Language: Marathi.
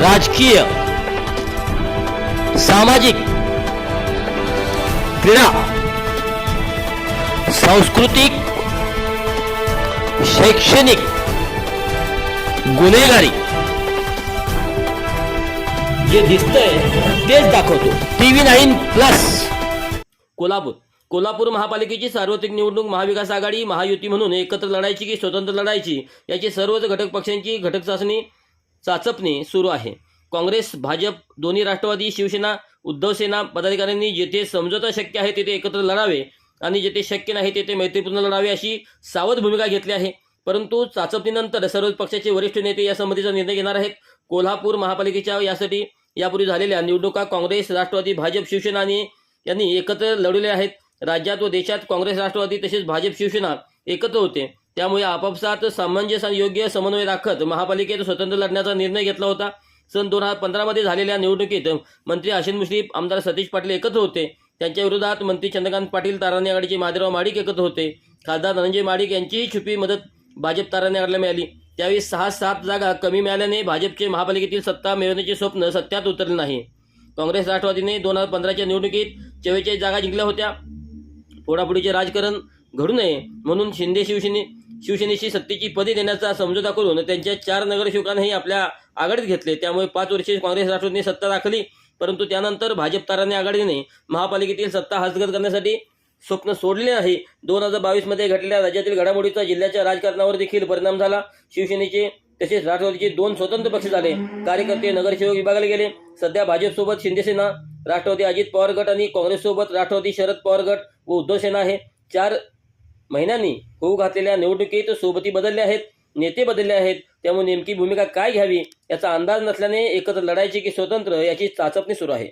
राजकीय सामाजिक क्रीडा सांस्कृतिक शैक्षणिक गुन्हेगारी. जे दिसतंय तेच दाखवतो. TV nine plus. Kolhapur. Kolhapur महापालिकेची सार्वत्रिक निवडणूक महाविकास आघाडी महायुती म्हणून एकत्र लढायची की स्वतंत्र लढायची याची सर्वच घटक पक्षांची घटक चाचणी चाचपणे सुरू आहे. काँग्रेस भाजप दोन्ही राष्ट्रवादी शिवसेना उद्धव सेना पदाधिकाऱ्यांनी जेथे समजोता शक्य आहे तेथे एकत्र लढावे आणि जेथे शक्य नाही तेथे मैत्रीपूर्ण लढावे अशी सावध भूमिका घेतली आहे. परंतु चाचपणीनंतर सर्वच पक्षाचे वरिष्ठ नेते या संबंधीचा निर्णय घेणार आहेत. कोल्हापूर महापालिकेच्या यासाठी यापूर्वी झालेल्या निवडणुका काँग्रेस राष्ट्रवादी भाजप शिवसेना आणि यांनी एकत्र लढवले आहेत. राज्यात व देशात काँग्रेस राष्ट्रवादी तसेच भाजप शिवसेना एकत्र होते. त्यामुळे आपापसात सामंजस्य आणि योग्य समन्वय राखत महापालिकेत स्वतंत्र लढण्याचा निर्णय घेतला होता. सन दोन हजार पंधरामध्ये झालेल्या निवडणुकीत मंत्री आशिन मुश्रीफ आमदार सतीश पाटील एकत्र होते. त्यांच्या विरोधात मंत्री चंद्रकांत पाटील ताराणी आघाडीचे महादेवराव माडिक एकत्र होते. खासदार धनंजय माडिक यांचीही छुपी मदत भाजप ताराणी आघाडीला मिळाली. त्यावेळी सहा सात जागा कमी मिळाल्याने भाजपचे महापालिकेतील सत्ता मिळवण्याचे स्वप्न सत्यात उतरले नाही. काँग्रेस राष्ट्रवादीने दोन हजार पंधराच्या निवडणुकीत चव्वेचाळीस जागा जिंकल्या होत्या. फोडाफोडीचे राजकारण घडू नये म्हणून शिंदे शिवसेने शिवसेनेशी सत्तेची पदे देण्याचा समझोता करून त्यांच्या चार नगरसेवकांनाही आपल्या आघाडीत घेतले. त्यामुळे पाच वर्षे काँग्रेस राष्ट्रवादीने सत्ता राखली परंतु त्यानंतर भाजप ताराने आघाडीने महापालिकेतील सत्ता हस्तगत करण्यासाठी स्वप्न सोडले नाही दोन हजार बावीसमध्ये घडलेल्या राज्यातील घडामोडीचा जिल्ह्याच्या राजकारणावर देखील परिणाम झाला. शिवसेनेचे तसेच राष्ट्रवादीचे दोन स्वतंत्र पक्ष झाले. कार्यकर्ते नगरसेवक विभागाला गेले. सध्या भाजपसोबत शिंदेसेना राष्ट्रवादी अजित पवार गट आणि काँग्रेससोबत राष्ट्रवादी शरद पवार गट व उद्धव सेना हे चार महिन्यांनी होऊ घातलेल्या निवडणुकीत सोबती बदलल्या आहेत नेते बदलले आहेत. त्यामुळे नेमकी भूमिका काय घ्यावी याचा अंदाज नसल्याने एकत्र लढायची की स्वतंत्र याची चाचपणी सुरू आहे.